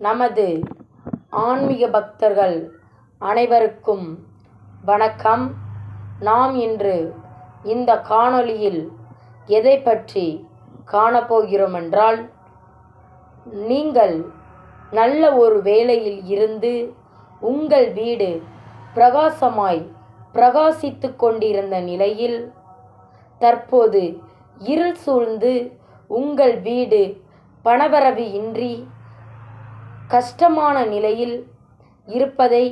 நமது ஆன்மீக பக்தர்கள் அனைவருக்கும் வணக்கம். நாம் இன்று இந்த காணொளியில் எதை பற்றி காணப்போகிறோம் என்றால் நீங்கள் நல்ல ஒரு வேலையில் இருந்து உங்கள் வீடு பிரகாசமாய் பிரகாசித்து கொண்டிருந்த நிலையில் தற்போது இருள் சூழ்ந்து உங்கள் வீடு பணவரவு இன்றி கஷ்டமான நிலையில் இருப்பதை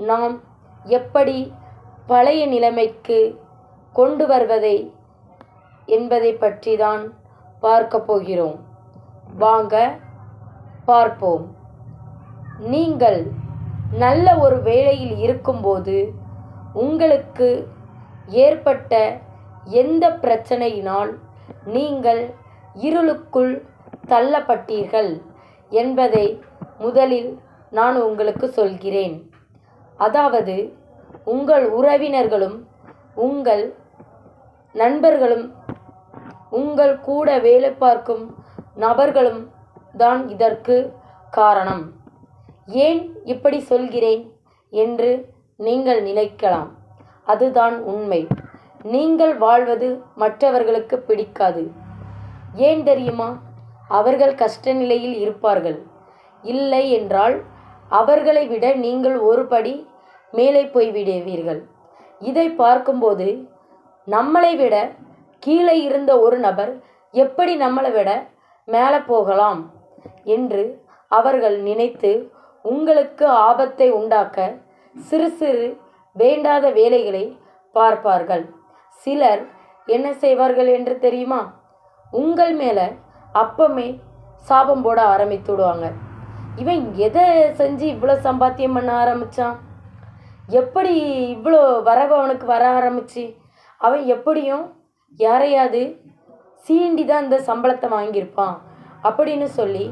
நாம் எப்படி பழைய நிலைமைக்கு கொண்டு வருவதை என்பதை பற்றி தான் பார்க்க போகிறோம். வாங்க பார்ப்போம். நீங்கள் நல்ல ஒரு வேலையில் இருக்கும்போது உங்களுக்கு ஏற்பட்ட எந்த பிரச்சனையினால் நீங்கள் இருளுக்குள் தள்ளப்பட்டீர்கள் என்பதை முதலில் நான் உங்களுக்கு சொல்கிறேன். அதாவது உங்கள் உறவினர்களும் உங்கள் நண்பர்களும் உங்கள் கூட வேலை பார்க்கும் நபர்களும் தான் இதற்கு காரணம். ஏன் இப்படி சொல்கிறேன் என்று நீங்கள் நினைக்கலாம். அதுதான் உண்மை. நீங்கள் வாழ்வது மற்றவர்களுக்கு பிடிக்காது. ஏன் தெரியுமா? அவர்கள் கஷ்ட நிலையில் இருப்பார்கள். இல்லை என்றால் அவர்களை விட நீங்கள் ஒரு படி மேலே போய்விடுவீர்கள் இதை பார்க்கும்போது நம்மளை விட கீழே இருந்த ஒரு நபர் எப்படி நம்மளை விட மேலே போகலாம் என்று அவர்கள் நினைத்து உங்களுக்கு ஆபத்தை உண்டாக்க சிறு சிறு வேண்டாத வேலைகளை பார்ப்பார்கள். சிலர் என்ன செய்வார்கள் என்று தெரியுமா? உங்கள் மேலே அப்பமே சாபம் போட ஆரம்பித்து விடுவாங்க. இவன் எதை செஞ்சு இவ்வளோ சம்பாத்தியம் பண்ண ஆரம்பித்தான் எப்படி இவ்வளோ வரவு அவனுக்கு வர ஆரம்பிச்சு? அவன் எப்படியும் யாரையாவது சீண்டி தான் இந்த சம்பளத்தை வாங்கியிருப்பான் அப்படின்னு சொல்லி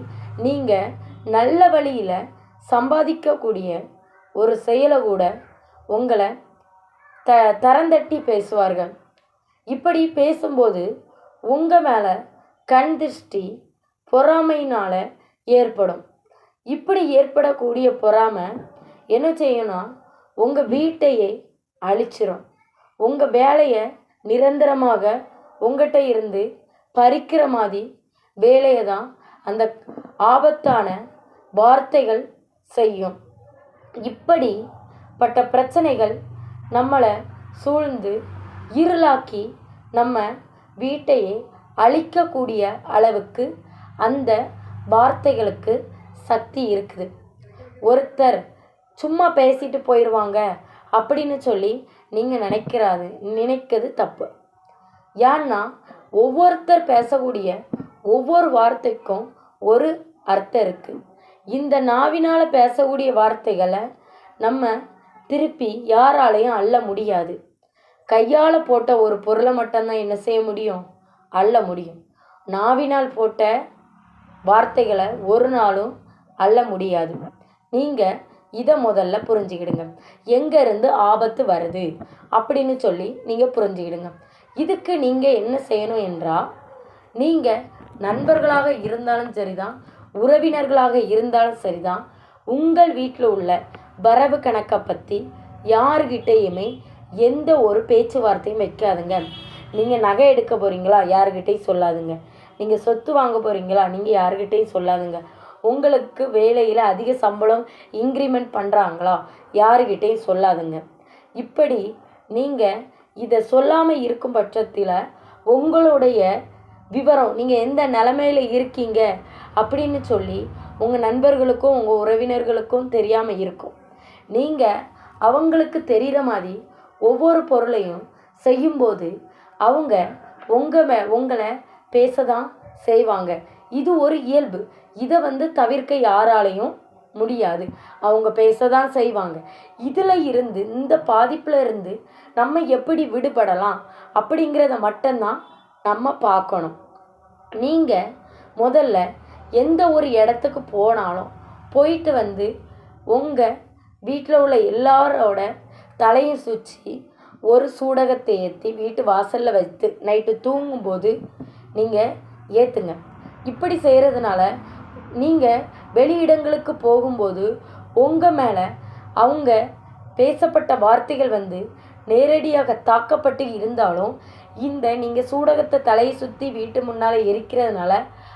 நீங்கள் நல்ல வழியில் சம்பாதிக்கக்கூடிய ஒரு செயலை கூட உங்களை த தரந்தட்டி பேசுவார்கள். இப்படி பேசும்போது உங்கள் மேலே கண் திருஷ்டி பொறாமையினால் ஏற்படும். இப்படி ஏற்படக்கூடிய பொறாமை என்ன செய்யணும் உங்கள் வீட்டையே அழிச்சிரும். உங்கள் வேலையை நிரந்தரமாக உங்கள்கிட்ட இருந்து பறிக்கிற மாதிரி வேலையை தான் அந்த ஆபத்தான வார்த்தைகள் செய்யும். இப்படிப்பட்ட பிரச்சனைகள் நம்மளை சூழ்ந்து இருளாக்கி நம்ம வீட்டையே அழிக்கக்கூடிய அளவுக்கு அந்த வார்த்தைகளுக்கு சக்தி இருக்குது. ஒருத்தர் சும்மா பேசிட்டு போயிடுவாங்க அப்படின்னு சொல்லி நீங்கள் நினைக்கிறாது நினைக்கிறது தப்பு. ஏன்னா ஒவ்வொருத்தர் பேசக்கூடிய ஒவ்வொரு வார்த்தைக்கும் ஒரு அர்த்தம் இருக்குது இந்த நாவினால் பேசக்கூடிய வார்த்தைகளை நம்ம திருப்பி யாராலையும் அள்ள முடியாது. கையால் போட்ட ஒரு பொருளை மட்டும்தான் என்ன செய்ய முடியும்? அள்ள முடியும். நாவினால் போட்ட வார்த்தைகளை ஒரு நாளும் அள்ள முடியாது. நீங்கள் இதை முதல்ல புரிஞ்சுக்கிடுங்க. எங்கேருந்து ஆபத்து வருது? அப்படின்னு சொல்லி நீங்கள் புரிஞ்சுக்கிடுங்க. இதுக்கு நீங்கள் என்ன செய்யணும் என்றால் நீங்கள் நண்பர்களாக இருந்தாலும் சரிதான் உறவினர்களாக இருந்தாலும் சரிதான் உங்கள் வீட்டில் உள்ள வரவு கணக்கை பற்றி யார்கிட்டேயுமே எந்த ஒரு பேச்சுவார்த்தையும் வைக்காதுங்க. நீங்கள் நகை எடுக்க போகிறீங்களா யார்கிட்டையும் சொல்லாதுங்க. நீங்கள் சொத்து வாங்க போகிறீங்களா நீங்கள் யார்கிட்டையும் சொல்லாதுங்க. உங்களுக்கு வேலையில் அதிக சம்பளம் இன்க்ரிமெண்ட் பண்ணுறாங்களா யாருக்கிட்டையும் சொல்லாதுங்க. இப்படி நீங்கள் இதை சொல்லாமல் இருக்கும் பட்சத்தில் உங்களுடைய விவரம் நீங்கள் எந்த நிலமையில் இருக்கீங்க அப்படின்னு சொல்லி உங்கள் நண்பர்களுக்கும் உங்கள் உறவினர்களுக்கும் தெரியாமல் இருக்கும். நீங்கள் அவங்களுக்கு தெரிகிற மாதிரி ஒவ்வொரு பொருளையும் செய்யும்போது அவங்க உங்கள் மே உங்களை பேச தான் செய்வாங்க. இது ஒரு இயல்பு. இதை வந்து தவிர்க்க யாராலையும் முடியாது. அவங்க பேச தான் செய்வாங்க. இதில் இருந்து இந்த பாதிப்பில் இருந்து நம்ம எப்படி விடுபடலாம்? அப்படிங்கிறத மட்டும்தான் நம்ம பார்க்கணும். நீங்கள் முதல்ல எந்த ஒரு இடத்துக்கு போனாலும் போயிட்டு வந்து உங்கள் வீட்டில் உள்ள எல்லாரோட தலையும் சுற்றி ஒரு சூடகத்தை ஏற்றி வீட்டு வாசலில் வைத்து நைட்டு தூங்கும்போது நீங்கள் ஏற்றுங்க இப்படி செய்கிறதுனால நீங்கள் வெளியிடங்களுக்கு போகும்போது உங்கள் மேலே அவங்க பேசப்பட்ட வார்த்தைகள் வந்து நேரடியாக தாக்கப்பட்டு இருந்தாலும் இந்த நீங்கள் சூடகத்தை தலையை சுற்றி வீட்டு முன்னால் எரிக்கிறதுனால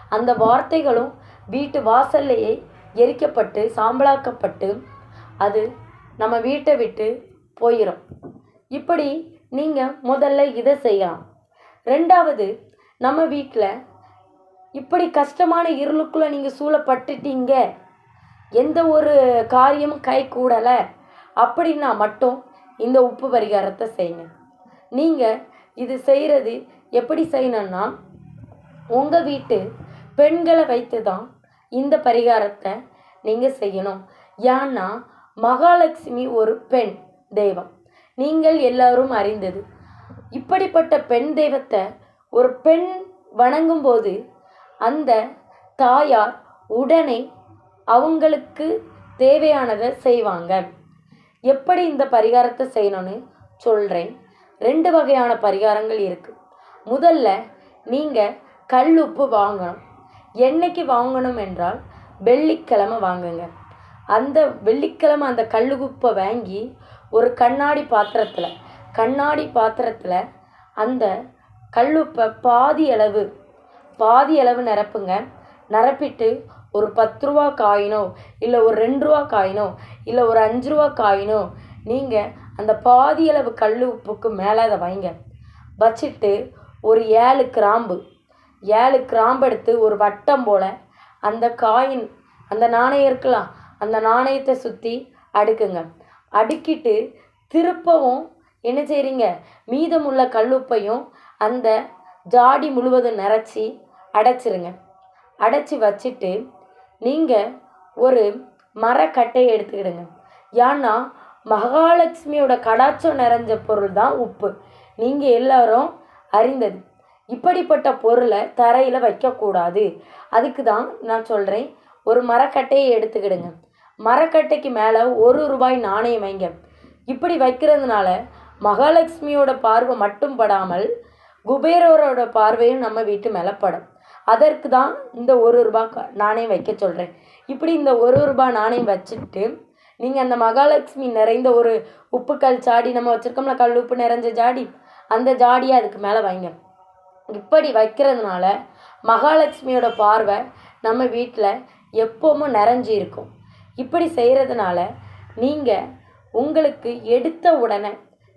அந்த வார்த்தைகளும் வீட்டு வாசல்லையே எரிக்கப்பட்டு சாம்பலாக்கப்பட்டு அது நம்ம வீட்டை விட்டு போயிடும் இப்படி நீங்கள் முதல்ல இதை செய்யலாம். ரெண்டாவது நம்ம வீட்டில் இப்படி கஷ்டமான இருளுக்குள்ளே நீங்கள் சூழப்பட்டுட்டீங்க. எந்த ஒரு காரியமும் கை கூடலை. அப்படின்னா மட்டும் இந்த உப்பு பரிகாரத்தை செய்யுங்க. நீங்கள் இது செய்கிறது எப்படி செய்யணும்னா உங்கள் வீட்டு பெண்களை வைத்து தான் இந்த பரிகாரத்தை நீங்கள் செய்யணும். ஏன்னா மகாலட்சுமி ஒரு பெண் தெய்வம். நீங்கள் எல்லாரும் அறிந்தது. இப்படிப்பட்ட பெண் தெய்வத்தை ஒரு பெண் வணங்கும்போது அந்த தாயார் உடனே அவங்களுக்கு தேவையானதை செய்வாங்க. எப்படி இந்த பரிகாரத்தை செய்யணும்னு சொல்கிறேன் ரெண்டு வகையான பரிகாரங்கள் இருக்குது முதல்ல நீங்கள் கல் உப்பு வாங்கணும். என்னைக்கு வாங்கணும் என்றால் வெள்ளிக்கிழமை வாங்குங்க. அந்த வெள்ளிக்கிழமை அந்த கல் உப்பை வாங்கி ஒரு கண்ணாடி பாத்திரத்தில் கண்ணாடி பாத்திரத்தில் அந்த கல்லுப்பை பாதி அளவு பாதி அளவு நிரப்புங்க. நிரப்பிட்டு ஒரு பத்து ரூபா காயினோ இல்லை ஒரு ரெண்டு ரூபா காயினோ இல்லை ஒரு அஞ்சு ரூபா காயினோ நீங்கள் அந்த பாதி அளவு கல் உப்புக்கு மேலே அதை வைங்க. வச்சுட்டு ஒரு ஏழு கிராம்பு ஏழு கிராம்பு எடுத்து ஒரு வட்டம் போல் அந்த காயின் அந்த நாணயம் இருக்கலாம் அந்த நாணயத்தை சுற்றி அடுக்குங்க. அடுக்கிட்டு திருப்பவும் என்ன செய்கிறீங்க மீதமுள்ள கல்லுப்பையும் அந்த ஜாடி முழுவதும் நிறச்சி அடைச்சிருங்க. அடைச்சி வச்சுட்டு நீங்கள் ஒரு மரக்கட்டையை எடுத்துக்கிடுங்க. ஏன்னா மகாலட்சுமியோட கடாச்சம் நிறைஞ்ச பொருள் தான் உப்பு. நீங்கள் எல்லாரும் அறிந்தது. இப்படிப்பட்ட பொருளை தரையில் வைக்கக்கூடாது. அதுக்கு தான் நான் சொல்கிறேன் ஒரு மரக்கட்டையை எடுத்துக்கிடுங்க. மரக்கட்டைக்கு மேலே ஒரு ரூபாய் நாணயம் வைங்க. இப்படி வைக்கிறதுனால மகாலட்சுமியோட பார்வை மட்டும் படாமல் குபேரரோட பார்வையும் நம்ம வீட்டு மேலே படும். அதற்கு தான் இந்த ஒரு ரூபாய் க- நாணயம் வைக்க சொல்கிறேன் இப்படி இந்த ஒரு ரூபாய் நாணயம் வச்சுட்டு நீங்கள் அந்த மகாலட்சுமி நிறைந்த ஒரு உப்புக்கல் ஜாடி நம்ம வச்சுருக்கோம்ல கல் உப்பு நிறைஞ்ச ஜாடி அந்த ஜாடியை அதுக்கு மேலே வைங்க. இப்படி வைக்கிறதுனால மகாலட்சுமியோட பார்வை நம்ம வீட்டில் எப்போவும் நிறைஞ்சி இருக்கும். இப்படி செய்கிறதுனால நீங்கள் உங்களுக்கு எடுத்த உடனே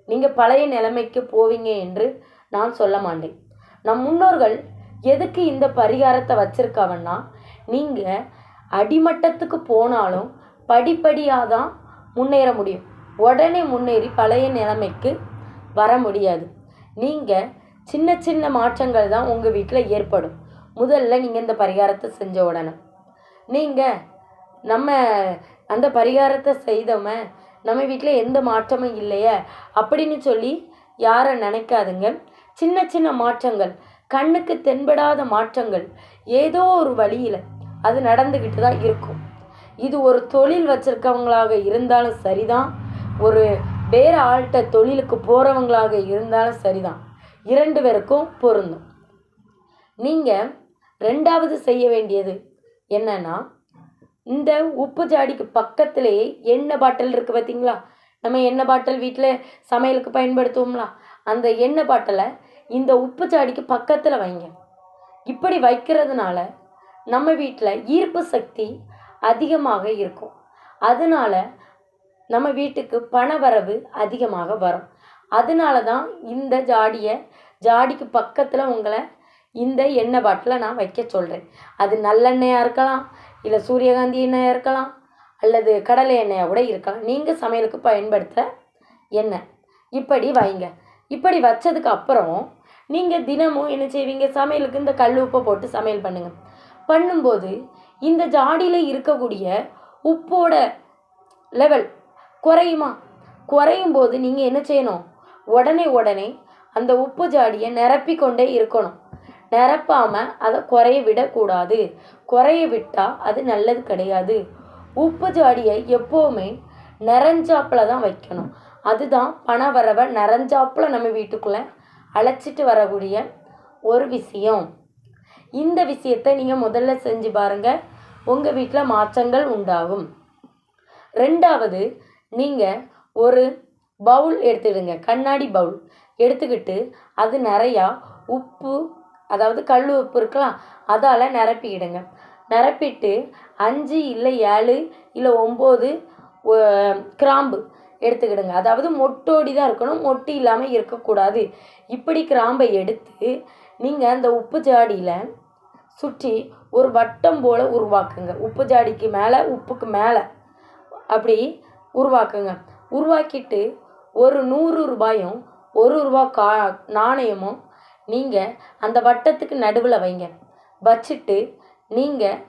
நீங்கள் பழைய நிலைமைக்கு போவீங்க என்று நான் சொல்ல மாட்டேன். நம் முன்னோர்கள் எதுக்கு இந்த பரிகாரத்தை வச்சுருக்காங்கன்னா நீங்கள் அடிமட்டத்துக்கு போனாலும் படிப்படியாக தான் முன்னேற முடியும். உடனே முன்னேறி பழைய நிலைமைக்கு வர முடியாது. நீங்கள் சின்ன சின்ன மாற்றங்கள் தான் உங்கள் வீட்டில் ஏற்படும். முதல்ல நீங்கள் இந்த பரிகாரத்தை செஞ்ச உடனே. நீங்கள் நம்ம அந்த பரிகாரத்தை செய்தோமே நம்ம வீட்டில் எந்த மாற்றமும் இல்லையே அப்படின்னு சொல்லி யாரை நினைக்காதுங்க. சின்ன சின்ன மாற்றங்கள். கண்ணுக்கு தென்படாத மாற்றங்கள் ஏதோ ஒரு வழியில் அது நடந்துக்கிட்டு தான் இருக்கும். இது ஒரு தொழில் வச்சுருக்கவங்களாக இருந்தாலும் சரிதான். ஒரு வேறு ஆள்கிட்ட தொழிலுக்கு போகிறவங்களாக இருந்தாலும் சரிதான். இரண்டு பேருக்கும் பொருந்தும். நீங்கள் ரெண்டாவது செய்ய வேண்டியது என்னன்னா இந்த உப்பு ஜாடிக்கு பக்கத்திலேயே எண்ணெய் பாட்டில் இருக்குது பார்த்தீங்களா நம்ம எண்ணெய் பாட்டில் வீட்டில் சமையலுக்கு பயன்படுத்துவோம்ல. அந்த எண்ணெய் பாட்டிலை இந்த உப்பு ஜாடிக்கு பக்கத்தில் வைங்க. இப்படி வைக்கிறதுனால நம்ம வீட்டில் ஈர்ப்பு சக்தி அதிகமாக இருக்கும். அதனால நம்ம வீட்டுக்கு பணவரவு அதிகமாக வரும். அதனால தான் இந்த ஜாடியை ஜாடிக்கு பக்கத்தில் உங்களை இந்த எண்ணெய் பாட்டிலை நான் வைக்க சொல்கிறேன் அது நல்லெண்ணெயாக இருக்கலாம் இல்லை சூரியகாந்தி எண்ணெயாக இருக்கலாம் அல்லது கடலை எண்ணெயாக கூட இருக்கலாம். நீங்கள் சமையலுக்கு பயன்படுத்துகிற எண்ணெய். இப்படி வைங்க. இப்படி வச்சதுக்கு அப்புறம் நீங்கள் தினமும் என்ன செய்வீங்க? சமையலுக்கு இந்த கல் உப்பை போட்டு சமையல் பண்ணுங்கள் பண்ணும்போது இந்த ஜாடியில் இருக்கக்கூடிய உப்போட லெவல் குறையுமா? குறையும் போது நீங்கள் என்ன செய்யணும்? உடனே உடனே அந்த உப்பு ஜாடியை நிரப்பி கொண்டே இருக்கணும். நிரப்பாமல் அதை குறைய விடக்கூடாது. குறைய விட்டால் அது நல்லது கிடையாது. உப்பு ஜாடியை எப்போவுமே நிறைஞ்சாப்பில் தான் வைக்கணும். அதுதான் பண வரவை நிறைஞ்சாப்பில் நம்ம வீட்டுக்குள்ளே அழைச்சிட்டு வரக்கூடிய ஒரு விஷயம். இந்த விஷயத்தை நீங்கள் முதல்ல செஞ்சு பாருங்கள் உங்கள் வீட்டில் மாற்றங்கள் உண்டாகும். ரெண்டாவது நீங்கள் ஒரு பவுல் எடுத்துக்கிடுங்க கண்ணாடி பவுல். எடுத்துக்கிட்டு அது நிறையா உப்பு அதாவது கல் உப்பு இருக்கலாம் அதால் நிரப்பிக்கிடுங்க. நிரப்பிட்டு அஞ்சு இல்லை ஏழு இல்லை ஒம்பது கிராம்பு எடுத்துக்கிடுங்க. அதாவது மொட்டோடி தான் இருக்கணும் மொட்டு இல்லாமல் இருக்கக்கூடாது. இப்படி கிராம்பை எடுத்து நீங்கள் அந்த உப்பு ஜாடியில் சுற்றி ஒரு வட்டம் போல் உருவாக்குங்க. உப்பு ஜாடிக்கு மேலே உப்புக்கு மேலே. அப்படி உருவாக்குங்க. உருவாக்கிட்டு ஒரு நூறு ரூபாயும் ஒரு ரூபா கா நாணயமும் நீங்கள் அந்த வட்டத்துக்கு நடுவில் வைங்க. வச்சுட்டு நீங்கள்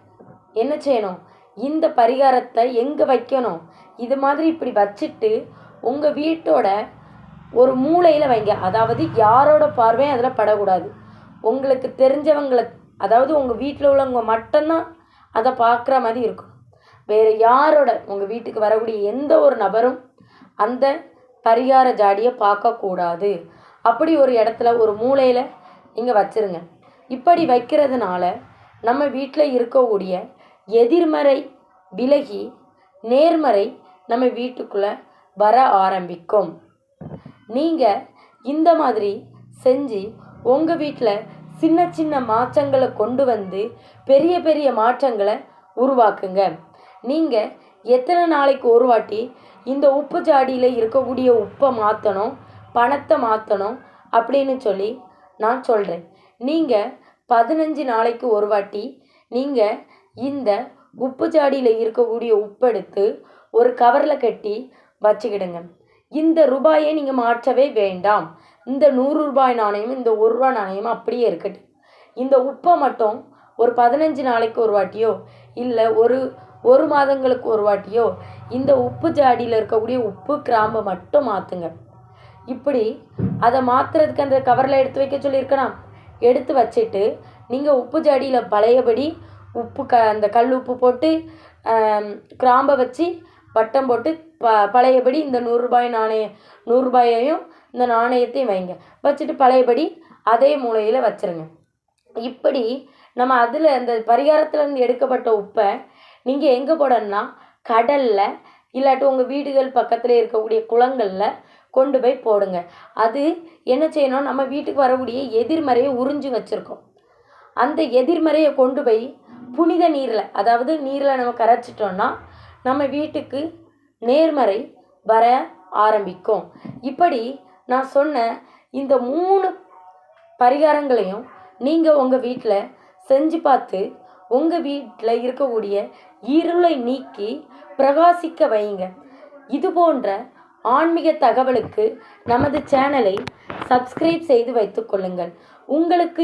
என்ன செய்யணும்? இந்த பரிகாரத்தை எங்கே வைக்கணும்? இது மாதிரி இப்படி வச்சுட்டு உங்கள் வீட்டோட ஒரு மூலையில் வைங்க. அதாவது யாரோட பார்வையும் அதில் படக்கூடாது. உங்களுக்கு தெரிஞ்சவங்களை அதாவது உங்கள் வீட்டில் உள்ளவங்க மட்டும்தான் அதை பார்க்குற மாதிரி இருக்கும். வேறு யாரோட உங்கள் வீட்டுக்கு வரக்கூடிய எந்த ஒரு நபரும் அந்த பரிகார ஜாடியை பார்க்கக்கூடாது. அப்படி ஒரு இடத்துல ஒரு மூலையில் நீங்கள் வச்சிருங்க. இப்படி வைக்கிறதுனால நம்ம வீட்டில் இருக்கக்கூடிய எதிர்மறை விலகி நேர்மறை நம்ம வீட்டுக்குள்ளே வர ஆரம்பிக்கும். நீங்கள் இந்த மாதிரி செஞ்சு உங்கள் வீட்டில் சின்ன சின்ன மாற்றங்களை கொண்டு வந்து பெரிய பெரிய மாற்றங்களை உருவாக்குங்க. நீங்கள் எத்தனை நாளைக்கு ஒரு வாட்டி இந்த உப்பு ஜாடியில் இருக்கக்கூடிய உப்பை மாற்றணும் பணத்தை மாற்றணும் அப்படின்னு சொல்லி நான் சொல்கிறேன் நீங்கள் பதினஞ்சு நாளைக்கு ஒரு வாட்டி நீங்கள் இந்த உப்பு ஜாடியில் இருக்கக்கூடிய உப்பெடுத்து ஒரு கவரில் கட்டி வச்சுக்கிடுங்க. இந்த ரூபாயை நீங்கள் மாற்றவே வேண்டாம். இந்த நூறு ரூபாய் நாணயம் இந்த ஒரு ரூபா நாணயம் அப்படியே இருக்கட்டும். இந்த உப்பை மட்டும் ஒரு பதினஞ்சு நாளைக்கு ஒரு வாட்டியோ இல்லை ஒரு ஒரு மாதங்களுக்கு ஒரு வாட்டியோ இந்த உப்பு ஜாடியில் இருக்கக்கூடிய உப்பு கிராம்பை மட்டும் மாற்றுங்க இப்படி அதை மாற்றுறதுக்கு அந்த கவரில் எடுத்து வைக்க சொல்லியிருக்கலாம். எடுத்து வச்சுட்டு நீங்கள் உப்பு ஜாடியில் பழையபடி உப்பு க அந்த கல் உப்பு போட்டு கிராம்பை வச்சு வட்டம் போட்டு ப பழையபடி இந்த நூறுரூபாய் நாணய நூறுரூபாயையும் இந்த நாணயத்தையும் வைங்க. வச்சுட்டு பழையபடி அதே மூலையில் வச்சிருங்க. இப்படி நம்ம அதில் அந்த பரிகாரத்துலேருந்து எடுக்கப்பட்ட உப்பை நீங்கள் எங்கே போடணும்னா கடலில் இல்லாட்டி உங்கள் வீடுகள் பக்கத்தில் இருக்கக்கூடிய குளங்களில் கொண்டு போய் போடுங்க. அது என்ன செய்யணும்? நம்ம வீட்டுக்கு வரக்கூடிய எதிர்மறையை உறிஞ்சு வச்சுருக்கோம். அந்த எதிர்மறையை கொண்டு போய் புனித நீரில் அதாவது நீரில் நம்ம கரைச்சிட்டோம்னா நம்ம வீட்டுக்கு நேர்மறை வர ஆரம்பிக்கும். இப்படி நான் சொன்ன இந்த மூணு பரிகாரங்களையும் நீங்கள் உங்கள் வீட்டில் செஞ்சு பார்த்து உங்கள் வீட்டில் இருக்கக்கூடிய இருளை நீக்கி பிரகாசிக்க வைங்க. இது போன்ற ஆன்மீக தகவலுக்கு நமது சேனலை சப்ஸ்கிரைப் செய்து வைத்துக்கொள்ளுங்கள் உங்களுக்கு